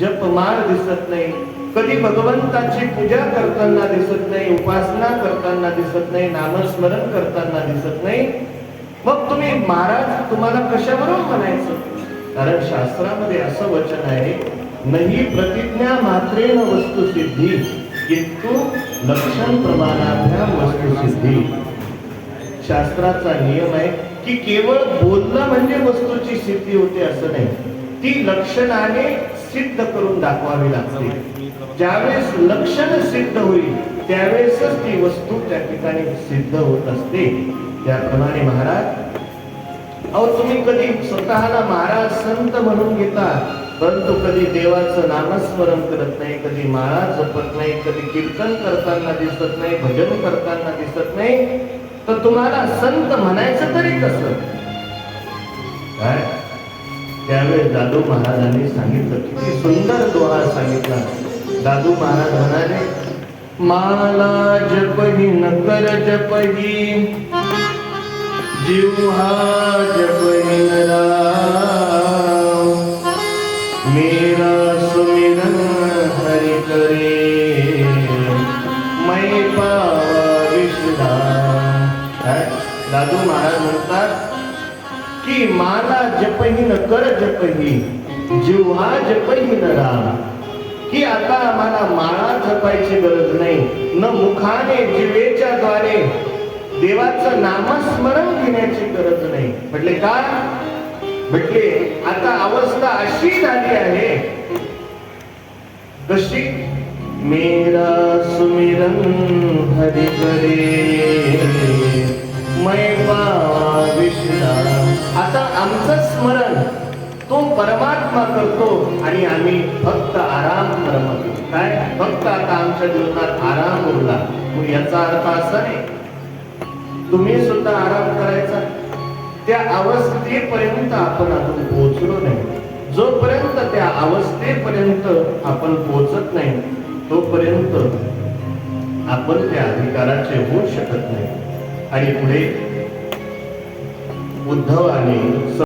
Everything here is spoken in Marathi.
जपमाळ दिसत नाही. कधी भगवंताची पूजा करताना दिसत नाही उपासना करताना दिसत नाही नामस्मरण करताना दिसत नाही. मग तुम्ही महाराज तुम्हाला कशावरून म्हणायचं? कारण शास्त्रामध्ये असं वचन आहे नाही प्रतिज्ञा मात्रेन वस्तुसिद्धी किंतु लक्षण प्रमाणाभ्या वस्तुसिद्धी शास्त्राचा नियम आहे की केवळ बोलणं म्हणजे वस्तूची सिद्धी होते असं नाही. ती लक्षणाने सिद्ध करून दाखवावी लागते. ज्यावेळेस लक्षण सिद्ध होईल त्यावेळेसच ती वस्तू त्या ठिकाणी सिद्ध होत असते. त्याप्रमाणे महाराज अहो तुम्ही कधी स्वतःला महाराज संत म्हणून घेता परंतु कधी देवाचं नामस्मरण करत नाही कधी माळा जपत नाही कधी कीर्तन करताना दिसत नाही भजन करताना दिसत नाही तर तुम्हाला संत म्हणायचं तरी कसं? त्यावेळेस दादू महाराजांनी सांगितलं किती सुंदर दोहा सांगितला. दादू महाराज म्हणाले माला जपही नकर जपही जिव्हा जपही राम. मेरा सुमिरन हरि करे मै पावा विश्राम काय? दादू महाराज म्हणतात की माला जपहीन कर जपही जिव्हा जपहीन राम. की आता आम्हाला माळा जपायची गरज नाही न मुखाने जिवेच्या द्वारे देवाचं नामस्मरण घेण्याची गरज नाही. म्हटले का? म्हटले आता अवस्था अशी झाली आहे. कशी? मेरा सुमिरन हरि करे मैं पावा आमचं स्मरण तो परमात्मा करतो आणि आम्ही फक्त आराम करतो काय? फक्त आता आमच्या जीवनात आराम उरला. मग याचा अर्थ असा नाही तुम्ही सुद्धा आराम करायचा? त्या अवस्थेपर्यंत आपण अजून पोहोचलो नाही. जोपर्यंत त्या अवस्थेपर्यंत आपण पोहोचत नाही तोपर्यंत आपण त्या अधिकाराचे होऊ शकत नाही. आणि पुढे उद्धव आणि